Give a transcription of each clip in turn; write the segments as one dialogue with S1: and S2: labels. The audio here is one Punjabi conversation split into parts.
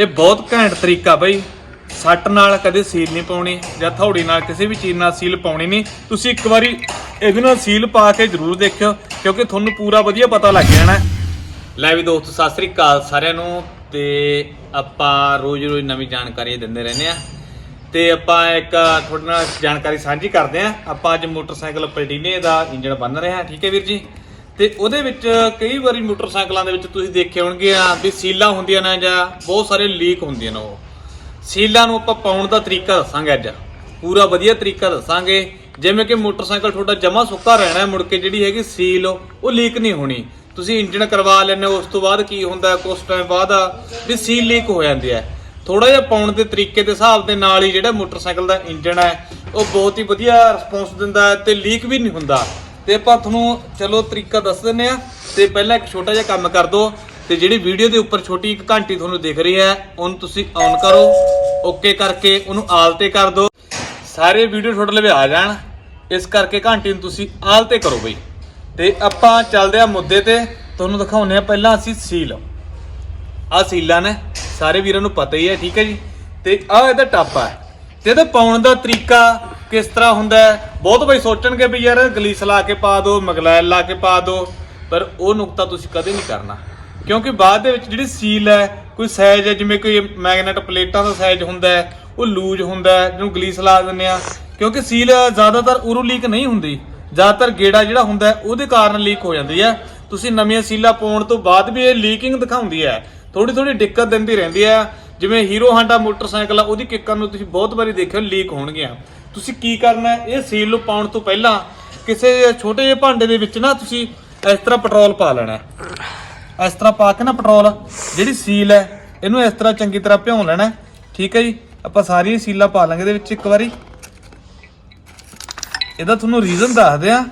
S1: ਇਹ ਬਹੁਤ ਘੈਂਟ ਤਰੀਕਾ ਬਈ। ਸੱਟ ਨਾਲ ਕਦੇ ਸੀਲ ਨਹੀਂ ਪਾਉਣੀ ਜਾਂ ਥੌੜੀ ਨਾਲ ਕਿਸੇ ਵੀ ਚੀਜ਼ ਨਾਲ ਸੀਲ ਪਾਉਣੀ ਨਹੀਂ। ਤੁਸੀਂ ਇੱਕ ਵਾਰੀ ਇਹਦੇ ਨਾਲ ਸੀਲ ਪਾ ਕੇ ਜ਼ਰੂਰ ਦੇਖਿਓ, ਕਿਉਂਕਿ ਤੁਹਾਨੂੰ ਪੂਰਾ ਵਧੀਆ ਪਤਾ ਲੱਗ ਜਾਣਾ। ਹੈ। ਲੈ ਵੀ ਦੋਸਤੋ, ਸਤਿ ਸ੍ਰੀ ਅਕਾਲ ਸਾਰਿਆਂ ਨੂੰ। ਤੇ ਆਪਾਂ ਰੋਜ਼-ਰੋਜ਼ ਨਵੀਂ ਜਾਣਕਾਰੀ ਦਿੰਦੇ ਰਹਿੰਦੇ ਆ ਤੇ ਆਪਾਂ ਇੱਕ ਤੁਹਾਡੇ ਨਾਲ ਜਾਣਕਾਰੀ ਸਾਂਝੀ ਕਰਦੇ ਆ ਆਪਾਂ ਅੱਜ ਮੋਟਰਸਾਈਕਲ ਪਲਟੀਨੇ ਦਾ ਇੰਜਨ ਬੰਨ ਰਿਹਾ ਠੀਕ ਹੈ ਵੀਰ ਜੀ? ਤੇ ਉਹਦੇ ਵਿੱਚ ਕਈ ਵਾਰੀ ਮੋਟਰਸਾਈਕਲਾਂ ਦੇ ਵਿੱਚ ਤੁਸੀਂ ਦੇਖੇ ਹੋਣਗੇ, ਆ ਵੀ ਸੀਲਾਂ ਹੁੰਦੀਆਂ ਨੇ ਜਾਂ ਬਹੁਤ ਸਾਰੇ ਲੀਕ ਹੁੰਦੀਆਂ ਨੇ ਉਹ। ਸੀਲਾਂ ਨੂੰ ਆਪਾਂ ਪਾਉਣ ਦਾ ਤਰੀਕਾ ਦੱਸਾਂਗੇ ਅੱਜ। ਪੂਰਾ ਵਧੀਆ ਤਰੀਕਾ ਦੱਸਾਂਗੇ। ਜਿਵੇਂ ਕਿ ਮੋਟਰਸਾਈਕਲ ਤੁਹਾਡਾ ਜਮਾ ਸੁੱਕਾ ਰਹਿਣਾ ਮੁੜ ਕੇ ਜਿਹੜੀ ਹੈਗੀ ਸੀਲ, ਉਹ ਲੀਕ ਨਹੀਂ ਹੋਣੀ। ਤੁਸੀਂ ਇੰਜਣ ਕਰਵਾ ਲੈਂਦੇ ਹੋ, ਉਸ ਤੋਂ ਬਾਅਦ ਕੀ ਹੁੰਦਾ ਕੁਝ ਟਾਈਮ ਬਾਅਦ ਵੀ ਸੀਲ ਲੀਕ ਹੋ ਜਾਂਦੀ ਹੈ। ਥੋੜਾ ਜਿਹਾ ਪਾਉਣ ਦੇ ਤਰੀਕੇ ਦੇ ਹਿਸਾਬ ਦੇ ਨਾਲ ਹੀ ਜਿਹੜਾ ਮੋਟਰਸਾਈਕਲ ਦਾ ਇੰਜਣ ਹੈ, ਉਹ ਬਹੁਤ ਹੀ ਵਧੀਆ ਰਿਸਪੌਂਸ ਦਿੰਦਾ ਹੈ ਤੇ ਲੀਕ ਵੀ ਨਹੀਂ ਹੁੰਦਾ। ਤੇ ਆਪਾਂ ਤੁਹਾਨੂੰ ਚਲੋ ਤਰੀਕਾ ਦੱਸ ਦਿੰਨੇ ਆ ਤੇ ਪਹਿਲਾਂ ਇੱਕ ਛੋਟਾ ਜਿਹਾ ਕੰਮ ਕਰ ਦਿਓ। ਤੇ ਜਿਹੜੀ ਵੀਡੀਓ ਦੇ ਉੱਪਰ ਛੋਟੀ ਇੱਕ ਘੰਟੀ ਤੁਹਾਨੂੰ ਦਿਖ ਰਹੀ ਹੈ, ਉਹਨੂੰ ਤੁਸੀਂ ਔਨ ਕਰੋ। ਓਕੇ ਕਰਕੇ ਉਹਨੂੰ ਆਲ ਤੇ ਕਰ ਦਿਓ। ਸਾਰੇ ਵੀਡੀਓ ਤੁਹਾਡੇ ਲਵੇ ਆ ਜਾਣ। ਇਸ ਕਰਕੇ ਘੰਟੀ ਨੂੰ ਤੁਸੀਂ ਆਲ ਤੇ ਕਰੋ ਬਈ। ਤੇ ਆਪਾਂ ਚੱਲਦੇ ਆ ਮੁੱਦੇ ਤੇ। ਤੁਹਾਨੂੰ ਦਿਖਾਉਂਦੇ ਆ ਪਹਿਲਾਂ ਅਸੀਂ ਸੀਲ। ਆ ਸੀਲਾਂ ਨੇ, ਸਾਰੇ ਵੀਰਾਂ ਨੂੰ ਪਤਾ ਹੀ ਹੈ, ਠੀਕ ਹੈ ਜੀ। ਤੇ ਆ ਇਹਦਾ ਟਾਪਾ ਹੈ। ਤੇ ਇਹਦਾ ਪਾਉਣ ਦਾ ਤਰੀਕਾ ਕਿਸ ਤਰ੍ਹਾਂ ਹੁੰਦਾ ਹੈ? ਬਹੁਤ ਬਈ ਸੋਚਣਗੇ ਵੀ ਯਾਰ ਗਲੀਸ ਲਾ ਕੇ ਪਾ ਦਿਓ, ਮਗਲੈਲ ਲਾ ਕੇ ਪਾ ਦਿਓ, ਪਰ ਉਹ ਨੁਕਤਾ ਤੁਸੀਂ ਕਦੇ ਨਹੀਂ ਕਰਨਾ। ਕਿਉਂਕਿ ਬਾਅਦ ਦੇ ਵਿੱਚ ਜਿਹੜੀ ਸੀਲ ਹੈ, ਕੋਈ ਸਾਈਜ਼ ਹੈ, ਜਿਵੇਂ ਕੋਈ ਮੈਗਨੇਟ ਪਲੇਟਾਂ ਦਾ ਸਾਈਜ਼ ਹੁੰਦਾ ਹੈ, ਉਹ ਲੂਜ ਹੁੰਦਾ ਹੈ, ਜਿਹਨੂੰ ਗਲੀਸ ਲਾ ਦਿੰਦੇ ਆ ਕਿਉਂਕਿ ਸੀਲ ਜ਼ਿਆਦਾਤਰ ਉਰੂ ਲੀਕ ਨਹੀਂ ਹੁੰਦੀ। ਜ਼ਿਆਦਾਤਰ ਗੇੜਾ ਜਿਹੜਾ ਹੁੰਦਾ ਉਹਦੇ ਕਾਰਨ ਲੀਕ ਹੋ ਜਾਂਦੀ ਹੈ। ਤੁਸੀਂ ਨਵੀਆਂ ਸੀਲਾਂ ਪਾਉਣ ਤੋਂ ਬਾਅਦ ਵੀ ਇਹ ਲੀਕਿੰਗ ਦਿਖਾਉਂਦੀ ਹੈ। ਥੋੜੀ ਥੋੜੀ ਦਿੱਕਤ ਦਿੰਦੀ ਰਹਿੰਦੀ ਹੈ। ਜਿਵੇਂ ਹੀਰੋ ਹਾਂਡਾ ਮੋਟਰਸਾਈਕਲ ਆ, ਉਹਦੀ ਕਿੱਕਾਂ ਨੂੰ ਤੁਸੀਂ ਬਹੁਤ ਵਾਰੀ ਦੇਖਿਓ ਲੀਕ ਹੋਣਗੀਆਂ। ਤੁਸੀਂ ਕੀ ਕਰਨਾ ਹੈ? ਇਹ ਸੀਲ ਨੂੰ ਪਾਉਣ ਤੋਂ ਪਹਿਲਾਂ ਕਿਸੇ ਛੋਟੇ ਜਿਹੇ ਭਾਂਡੇ ਦੇ ਵਿੱਚ ਨਾ ਤੁਸੀਂ ਇਸ ਤਰ੍ਹਾਂ ਪੈਟਰੋਲ ਪਾ ਲੈਣਾ ਹੈ। ਇਸ ਤਰ੍ਹਾਂ ਪਾ ਕੇ ਨਾ ਪੈਟਰੋਲ, ਜਿਹੜੀ ਸੀਲ ਹੈ, ਇਹਨੂੰ ਇਸ ਤਰ੍ਹਾਂ ਚੰਗੀ ਤਰ੍ਹਾਂ ਭਿਉਂ ਲੈਣਾ ਹੈ। ਠੀਕ ਹੈ ਜੀ? ਆਪਾਂ ਸਾਰੀਆਂ ਸੀਲਾਂ ਪਾ ਲਾਂਗੇ ਇਹਦੇ ਵਿੱਚ ਇੱਕ ਵਾਰੀ। ਇਹਦਾ ਤੁਹਾਨੂੰ ਰੀਜ਼ਨ ਦੱਸਦੇ ਆ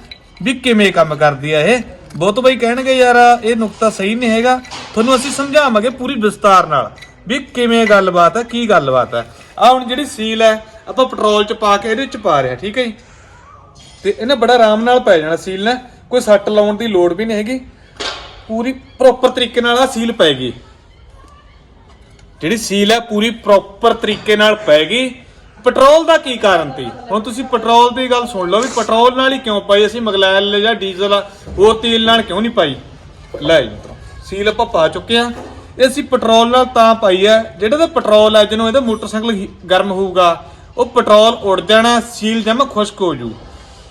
S1: ਵੀ ਕਿਵੇਂ ਕੰਮ ਕਰਦੀ ਆ ਇਹ। ਬਹੁਤ ਬਈ ਕਹਿਣਗੇ, ਯਾਰ, ਇਹ ਨੁਕਤਾ ਸਹੀ ਨਹੀਂ ਹੈਗਾ। ਤੁਹਾਨੂੰ ਅਸੀਂ ਸਮਝਾਵਾਂਗੇ ਪੂਰੀ ਵਿਸਤਾਰ ਨਾਲ ਵੀ ਕਿਵੇਂ ਗੱਲਬਾਤ ਹੈ, ਕੀ ਗੱਲਬਾਤ ਹੈ। ਆ ਹੁਣ ਜਿਹੜੀ ਸੀਲ ਹੈ ਆਪਾਂ ਪੈਟਰੋਲ ਚ ਪਾ ਕੇ ਇਹਦੇ ਵਿੱਚ ਪਾ ਰਿਹਾ ਠੀਕ ਹੈ ਜੀ? ਤੇ ਇਹਨੇ ਬੜਾ ਆਰਾਮ ਨਾਲ ਪੈ ਜਾਣਾ ਸੀਲ ਨੇ। ਕੋਈ ਸੱਟ ਲਾਉਣ ਦੀ ਲੋੜ ਵੀ ਨਹੀਂ ਹੈਗੀ। ਪੂਰੀ ਪ੍ਰੋਪਰ ਤਰੀਕੇ ਨਾਲ ਆ ਸੀਲ ਪੈਗੀ ਜਿਹੜੀ ਸੀਲ ਹੈ ਪੂਰੀ ਪ੍ਰੋਪਰ ਤਰੀਕੇ ਨਾਲ ਪੈਗੀ ਪੈਟਰੋਲ ਦਾ ਕੀ ਕਾਰਨ ਸੀ? ਹੁਣ ਤੁਸੀਂ ਪੈਟਰੋਲ ਦੀ ਗੱਲ ਸੁਣ ਲਓ ਵੀ ਪੈਟਰੋਲ ਨਾਲ ਹੀ ਕਿਉਂ ਪਾਈ? ਅਸੀਂ ਮਗਲੈਲ ਜਾਂ ਡੀਜ਼ਲ ਹੋਰ ਤੇਲ ਨਾਲ ਕਿਉਂ ਨਹੀਂ ਪਾਈ? ਲੈ ਜੀ ਸੀਲ ਆਪਾਂ ਪਾ ਚੁੱਕੇ ਆ ਇਹ ਅਸੀਂ ਪੈਟਰੋਲ ਨਾਲ ਤਾਂ ਪਾਈ ਹੈ ਜਿਹੜਾ ਤਾਂ ਪੈਟਰੋਲ ਹੈ ਜਿਹਨੂੰ ਇਹਦਾ ਮੋਟਰਸਾਈਕਲ ਗਰਮ ਹੋਊਗਾ ਉਹ ਪੈਟਰੋਲ ਉੱਡ ਜਾਣਾ, ਸੀਲ ਜਮ ਖੁਸ਼ਕ ਹੋ ਜੂ।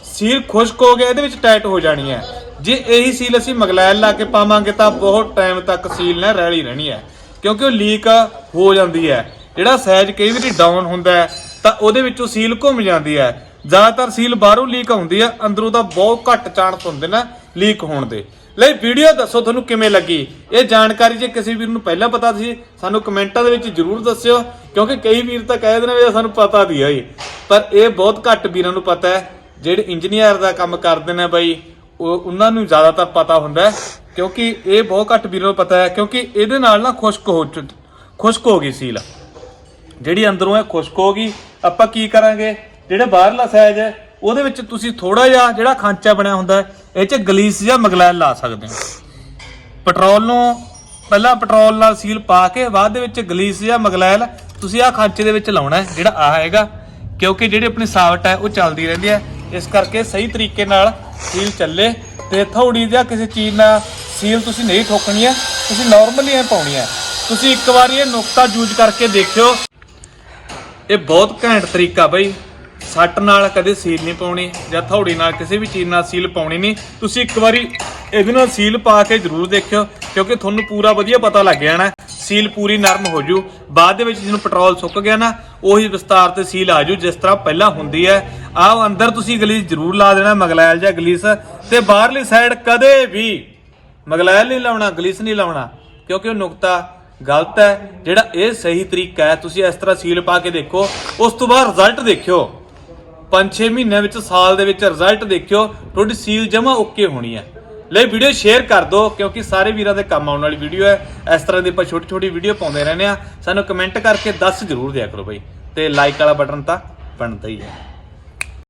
S1: ਸੀਲ ਖੁਸ਼ਕ ਹੋ ਗਿਆ, ਇਹਦੇ ਵਿੱਚ ਟਾਈਟ ਹੋ ਜਾਣੀ ਹੈ। ਜੇ ਇਹੀ ਸੀਲ ਅਸੀਂ ਮਗਲੈਲ ਲਾ ਕੇ ਪਾਵਾਂਗੇ, ਤਾਂ ਬਹੁਤ ਟਾਈਮ ਤੱਕ ਸੀਲ ਨਾ ਰੈਲੀ ਰਹਿਣੀ ਹੈ। ਕਿਉਂਕਿ ਉਹ ਲੀਕ ਹੋ ਜਾਂਦੀ ਹੈ। ਜਿਹੜਾ ਸਾਈਜ਼ ਕਈ ਵਾਰੀ ਡਾਊਨ ਹੁੰਦਾ ਤਾਂ ਉਹਦੇ ਵਿੱਚੋਂ ਸੀਲ ਘੁੰਮ ਜਾਂਦੀ ਹੈ। ਜ਼ਿਆਦਾਤਰ ਸੀਲ ਬਾਹਰੋਂ ਲੀਕ ਹੁੰਦੀ ਹੈ, ਅੰਦਰੋਂ ਤਾਂ ਬਹੁਤ ਘੱਟ ਚਾਂਸ ਹੁੰਦੇ ਨੇ ਲੀਕ ਹੋਣ ਦੇ। ਲਈ ਵੀਡੀਓ ਦੱਸੋ, ਤੁਹਾਨੂੰ ਕਿਵੇਂ ਲੱਗੀ? ਇਹ ਜਾਣਕਾਰੀ ਜੇ ਕਿਸੇ ਵੀਰ ਨੂੰ ਪਹਿਲਾਂ ਪਤਾ ਸੀ, ਸਾਨੂੰ ਕਮੈਂਟਾਂ ਦੇ ਵਿੱਚ ਜਰੂਰ ਦੱਸਿਓ। ਕਿਉਂਕਿ ਕਈ ਵੀਰ ਤਾਂ ਕਹਿ ਦਿੰਦੇ ਵੀ ਸਾਨੂੰ ਪਤਾ ਦੀ ਹੈ ਪਰ ਇਹ ਬਹੁਤ ਘੱਟ ਵੀਰਾਂ ਨੂੰ ਪਤਾ ਹੈ, ਜਿਹੜੇ ਇੰਜੀਨੀਅਰ ਦਾ ਕੰਮ ਕਰਦੇ ਨੇ ਬਾਈ, ਉਹ ਉਹਨਾਂ ਨੂੰ ਜ਼ਿਆਦਾਤਰ ਪਤਾ ਹੁੰਦਾ ਕਿਉਂਕਿ ਇਹ ਬਹੁਤ ਘੱਟ ਵੀਰਾਂ ਨੂੰ ਪਤਾ ਹੈ, ਕਿਉਂਕਿ ਇਹਦੇ ਨਾਲ ਨਾ ਖੁਸ਼ਕ ਹੋ ਚੁ- ਖੁਸ਼ਕ ਹੋ ਗਈ ਸੀਲ। ਜਿਹੜੀ ਅੰਦਰੋਂ ਹੈ ਖੁਸ਼ਕ ਹੋ ਗਈ, ਆਪਾਂ ਕੀ ਕਰਾਂਗੇ? ਜਿਹੜਾ ਬਾਹਰਲਾ ਸਾਈਜ਼ ਹੈ, ਉਹਦੇ ਵਿੱਚ ਤੁਸੀਂ ਥੋੜਾ ਜਿਹਾ ਜਿਹੜਾ ਖਾਂਚਾ ਬਣਿਆ ਹੁੰਦਾ ਇਹ ਚ ਗਲੀਸ ਜਾਂ ਮਗਲੈਲ ਲਾ ਸਕਦੇ ਹੋ। ਪੈਟਰੋਲ ਨੂੰ, ਪਹਿਲਾਂ ਪੈਟਰੋਲ ਨਾਲ ਸੀਲ ਪਾ ਕੇ ਬਾਅਦ ਦੇ ਵਿੱਚ ਗਲੀਸ ਜਾਂ ਮਗਲੈਲ ਤੁਸੀਂ ਆਹ ਖਾਂਚੇ ਦੇ ਵਿੱਚ ਲਾਉਣਾ ਹੈ, ਜਿਹੜਾ ਆ ਹੈਗਾ, ਕਿਉਂਕਿ ਜਿਹੜੀ ਆਪਣੀ ਸਾਵਟ ਹੈ, ਉਹ ਚੱਲਦੀ ਰਹਿੰਦੀ ਹੈ। ਇਸ ਕਰਕੇ ਸਹੀ ਤਰੀਕੇ ਨਾਲ ਸੀਲ ਚੱਲੇ ਤੇ ਥੋੜੀ ਜਿਹਾ ਕਿਸੇ ਚੀਜ਼ ਨਾਲ ਸੀਲ ਤੁਸੀਂ ਨਹੀਂ ਠੋਕਣੀ ਹੈ, ਤੁਸੀਂ ਨਾਰਮਲੀ ਐ ਪਾਉਣੀ ਹੈ। ਤੁਸੀਂ ਇੱਕ ਵਾਰੀ ਇਹ ਨੁਕਤਾ ਯੂਜ਼ ਕਰਕੇ ਦੇਖਿਓ। ਇਹ ਬਹੁਤ ਘੈਂਟ ਤਰੀਕਾ ਬਈ। ਸੱਟ ਨਾਲ ਕਦੇ ਸੀਲ ਨਹੀਂ ਪਾਉਣੀ ਜਾਂ ਥੌੜੀ ਨਾਲ ਕਿਸੇ ਵੀ ਚੀਜ਼ ਨਾਲ ਸੀਲ ਪਾਉਣੀ ਨਹੀਂ। ਤੁਸੀਂ ਇੱਕ ਵਾਰੀ ਇਹਦੇ ਨਾਲ ਸੀਲ ਪਾ ਕੇ ਜ਼ਰੂਰ ਦੇਖਿਓ, ਕਿਉਂਕਿ ਤੁਹਾਨੂੰ ਪੂਰਾ ਵਧੀਆ ਪਤਾ ਲੱਗ ਜਾਣਾ ਸੀਲ ਪੂਰੀ ਨਰਮ ਹੋ ਜੂ। ਬਾਅਦ ਦੇ ਵਿੱਚ ਜਿਹਨੂੰ ਪੈਟਰੋਲ ਸੁੱਕ ਗਿਆ ਨਾ, ਉਹੀ ਵਿਸਤਾਰ ਤੇ ਸੀਲ ਆ ਜੂ, ਜਿਸ ਤਰ੍ਹਾਂ ਪਹਿਲਾਂ ਹੁੰਦੀ ਹੈ। ਆਹ ਅੰਦਰ ਤੁਸੀਂ ਗਲੀਸ ਜ਼ਰੂਰ ਲਾ ਦੇਣਾ, ਮਗਲੈਲ ਜਾਂ ਗਲੀਸ। ਤੇ ਬਾਹਰਲੀ ਸਾਈਡ ਕਦੇ ਵੀ ਮਗਲੈਲ ਨਹੀਂ ਲਾਉਣਾ, ਗਲੀਸ ਨਹੀਂ ਲਾਉਣਾ, ਕਿਉਂਕਿ ਉਹ ਨੁਕਤਾ ਗਲਤ ਹੈ। ਜਿਹੜਾ ਇਹ ਸਹੀ ਤਰੀਕਾ ਹੈ, ਤੁਸੀਂ ਇਸ ਤਰ੍ਹਾਂ ਸੀਲ ਪਾ ਕੇ ਦੇਖੋ, ਉਸ ਤੋਂ ਬਾਅਦ ਰਿਜ਼ਲਟ ਦੇਖਿਓ। 5-6 ਮਹੀਨਿਆਂ ਵਿੱਚ, ਸਾਲ ਦੇ ਵਿੱਚ ਰਿਜ਼ਲਟ ਦੇਖਿਓ, ਤੁਹਾਡੀ ਸੀਲ ਜਮਾ ਓਕੇ ਹੋਣੀ ਹੈ। ਲਈ ਵੀਡੀਓ ਸ਼ੇਅਰ ਕਰ ਦਿਓ, ਕਿਉਂਕਿ ਸਾਰੇ ਵੀਰਾਂ ਦੇ ਕੰਮ ਆਉਣ ਵਾਲੀ ਵੀਡੀਓ ਹੈ। ਇਸ ਤਰ੍ਹਾਂ ਦੀ ਆਪਾਂ ਛੋਟੀ ਛੋਟੀ ਵੀਡੀਓ ਪਾਉਂਦੇ ਰਹਿੰਦੇ ਆ ਸਾਨੂੰ ਕਮੈਂਟ ਕਰਕੇ ਦੱਸ ਜ਼ਰੂਰ ਦਿਆ ਕਰੋ ਬਈ। ਤੇ ਲਾਈਕ ਵਾਲਾ ਬਟਨ ਤਾਂ ਬਣਦਾ ਹੀ ਹੈ।